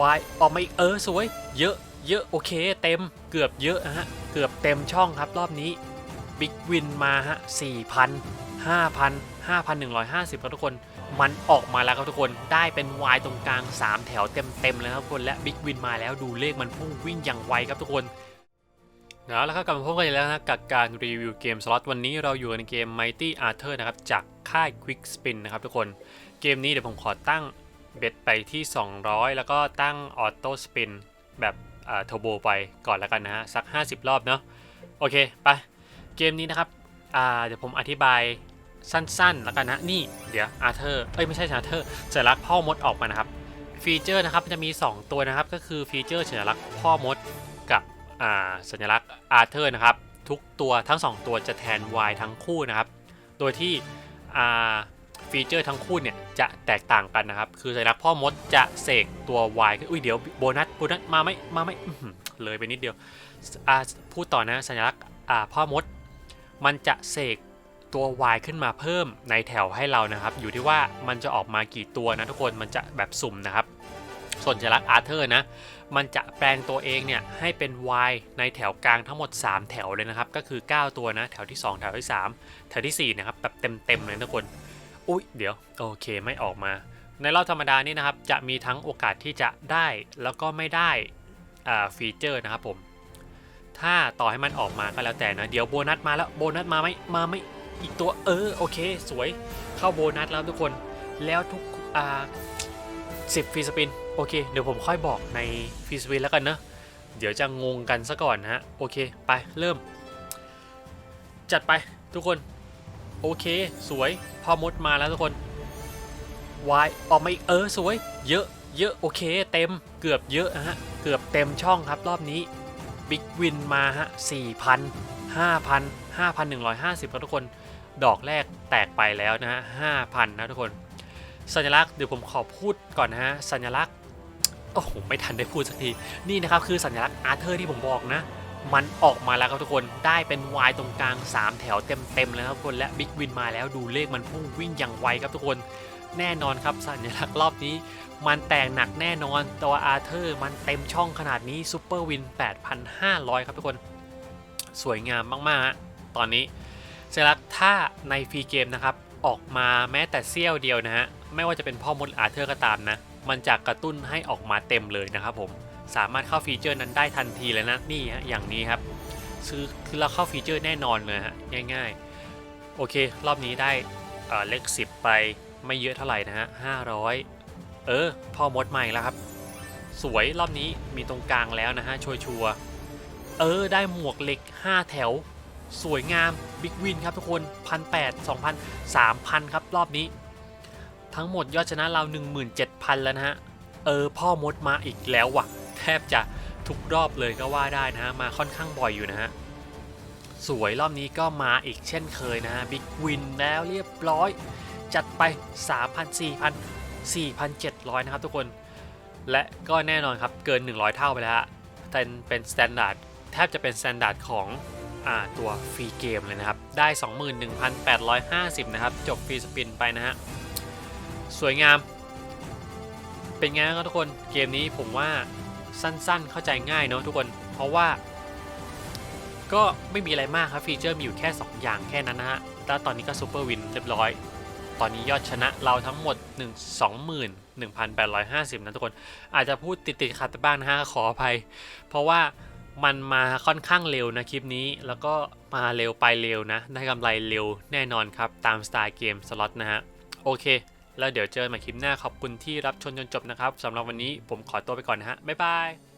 วายออกมาอีกเออสวย เยอะเยอะโอเค เต็มเกือบเยอะนะฮะเกือบเต็มช่องครับรอบนี้บิ๊กวินมาฮะ4,000 5,000 5,150ครับทุกคนมันออกมาแล้วครับทุกคนได้เป็นวายตรงกลาง 3 แถวเต็มๆเลยครับทุกคนและบิ๊กวินมาแล้วดูเลขมันพุ่งวิ่งอย่างไวครับทุกคนแล้วครับกลับมาพบกันอีกแล้วนะกับการรีวิวเกมสล็อตวันนี้เราอยู่ในเกม Mighty Arthur นะครับจากค่าย Quick Spin นะครับทุกคนเกมนี้เดี๋ยวผมขอตั้ง เบ็ดไปที่ 200 แล้วก็ตั้งออโต้สปินแบบเทอร์โบไปก่อนแล้วกันนะฮะ สัก 50 รอบเนาะโอเค ไป เกมนี้นะครับอ่าเดี๋ยวผมอธิบายสั้นๆ แล้วกันนะ นี่เดี๋ยวอาร์เธอร์เอ้ย ไม่ใช่อาร์เธอร์สัญลักษณ์พ่อมดออกมานะครับ ฟีเจอร์นะครับจะมี 2 ตัวนะครับ ก็คือฟีเจอร์สัญลักษณ์พ่อมดกับอ่าสัญลักษณ์อาร์เธอร์นะครับ ทุกตัวทั้ง 2 ตัวจะแทน Y ทั้งคู่นะครับ โดยที่อ่า ฟีเจอร์ทั้งคู่เนี่ยจะแตกต่างกันนะครับ คือสัญลักษณ์พ่อมดจะเสกตัว Y ขึ้นอุ้ยเดี๋ยวโบนัสโบนัสมาไหมมาไหมเลยไปนิดเดียวอ่าพูดต่อนะสัญลักษณ์อ่าพ่อมด มันจะเสกตัว Y ขึ้นมาเพิ่มในแถวให้เรานะครับ อยู่ที่ว่ามันจะออกมากี่ตัวนะทุกคนมันจะแบบสุ่มนะครับ ส่วนสัญลักษณ์อาร์เธอร์นะ มันจะแปลงตัวเองเนี่ยให้เป็น Y ในแถวกลางทั้งหมด 3 แถวเลยนะครับ ก็คือ 9 ตัวนะ แถวที่ 2 แถวที่ 3 แถวทีสี่4 นะครับแบบเต็มๆเลยทุกคน อุ๊ยเดี๋ยวโอเคไม่ออกมา ในรอบธรรมดานี่นะครับ จะมีทั้งโอกาสที่จะได้แล้วก็ไม่ได้ฟีเจอร์นะครับผม ถ้าต่อให้มันออกมาก็แล้วแต่นะ เดี๋ยวโบนัสมาแล้วโบนัสมาไหมมาไหมอีกตัวเออโอเค สวยเข้าโบนัสแล้วทุกคนแล้วทุกอ่าสิบฟรีสปินโอเค เดี๋ยวผมค่อยบอกในฟรีสปินแล้วกันนะเดี๋ยวจะงงกันซะก่อนนะฮะโอเคไปเริ่ม จัดไปทุกคน โอเค สวยพอมดมาแล้วทุกคนวายออกมาอีกเออสวย เยอะเยอะโอเค เต็มเกือบเยอะนะฮะเกือบเต็มช่องครับรอบนี้บิ๊กวินมาฮะ4,000 5,000 5,150ครับทุกคนดอกแรกแตกไปแล้วนะฮะ5,000นะทุกคน สัญลักษณ์เดี๋ยวผมขอพูดก่อนนะฮะสัญลักษณ์โอ้โหไม่ทันได้พูดสักทีนี่นะครับคือสัญลักษณ์อาร์เธอร์ที่ผมบอกนะ มันออกมาแล้วครับทุกคนได้เป็น Y ตรงกลาง 3 แถวเต็มๆเลยครับทุกคนและบิ๊กวินมาแล้วดูเลขมันพุ่งวิ่งอย่างไวครับทุกคนแน่นอนครับสัญลักษณ์รอบนี้ มันแตกหนักแน่นอนตัวอาร์เธอร์มันเต็มช่องขนาดนี้ซูเปอร์วิน 8,500 ครับทุกคน สวยงามมากๆ ตอนนี้สัญลักษณ์ถ้าในฟรีเกมนะครับ ออกมาแม้แต่เสี้ยวเดียวนะฮะ ไม่ว่าจะเป็นพ่อมดอาร์เธอร์ก็ตามนะ มันจะกระตุ้นให้ออกมาเต็มเลยนะครับผม สามารถเข้าฟีเจอร์นั้นได้ทันทีเลยนะนี่ฮะอย่างนี้ครับคือคือเราเข้าฟีเจอร์แน่นอนเลยฮะง่ายๆ โอเค รอบนี้ได้เเลข10ไปไม่เยอะเท่าไหร่นะฮะ500เออพ่อมดใหม่แล้วครับ สวยรอบนี้มีตรงกลางแล้วนะฮะชัวร์ๆเออได้หมวกเหล็ก 5 แถว สวยงามบิ๊กวินครับทุกคนพันแปดสองพันสามพันครับรอบนี้ ทั้งหมดยอดชนะเรา 17,000 แล้วนะฮะ เออ พ่อมดมาอีกแล้วว่ะ ทบจะทุกรอบเลยก็ว่าได้นะฮะมาค่อนข้างบ่อยอยู่นะฮะสวยรอบนี้ก็มาอีกเช่นเคยนะฮะบิ๊กวินแล้วเรียบร้อย จัดไป 3,000 4,000 4,700 นะครับทุกคน และก็แน่นอนครับเกิน 100 เท่าไปแล้วฮะเป็นเป็นสแตนดาร์ดแทบจะเป็นสแตนดาร์ดของอ่าตัวฟรีเกมเลยนะครับ ได้ 21,850 นะครับ จบฟรีสปินไปนะฮะ สวยงาม เป็นไงครับทุกคนเกมนี้ผมว่า สั้นๆ เข้าใจง่ายเนอะทุกคน เพราะว่า ก็ไม่มีอะไรมากครับฟีเจอร์มีอยู่แค่ 2 อย่างแค่นั้นนะฮะแล้วตอนนี้ก็ซูเปอร์วินเรียบร้อย ตอนนี้ยอดชนะเราทั้งหมด 1 21,850 นะทุกคน อาจจะพูดติดๆขัดบ้างนะฮะขออภัย เพราะว่ามันมาค่อนข้างเร็วนะคลิปนี้ แล้วก็มาเร็วไปเร็วนะ ได้กำไรเร็วแน่นอนครับ ตามสไตล์เกมสล็อตนะฮะ โอเค แล้วเดี๋ยวเจอกันใหม่คลิปหน้าขอบคุณที่รับชมจนจบนะครับสำหรับวันนี้ผมขอตัวไปก่อนนะฮะบ๊ายบาย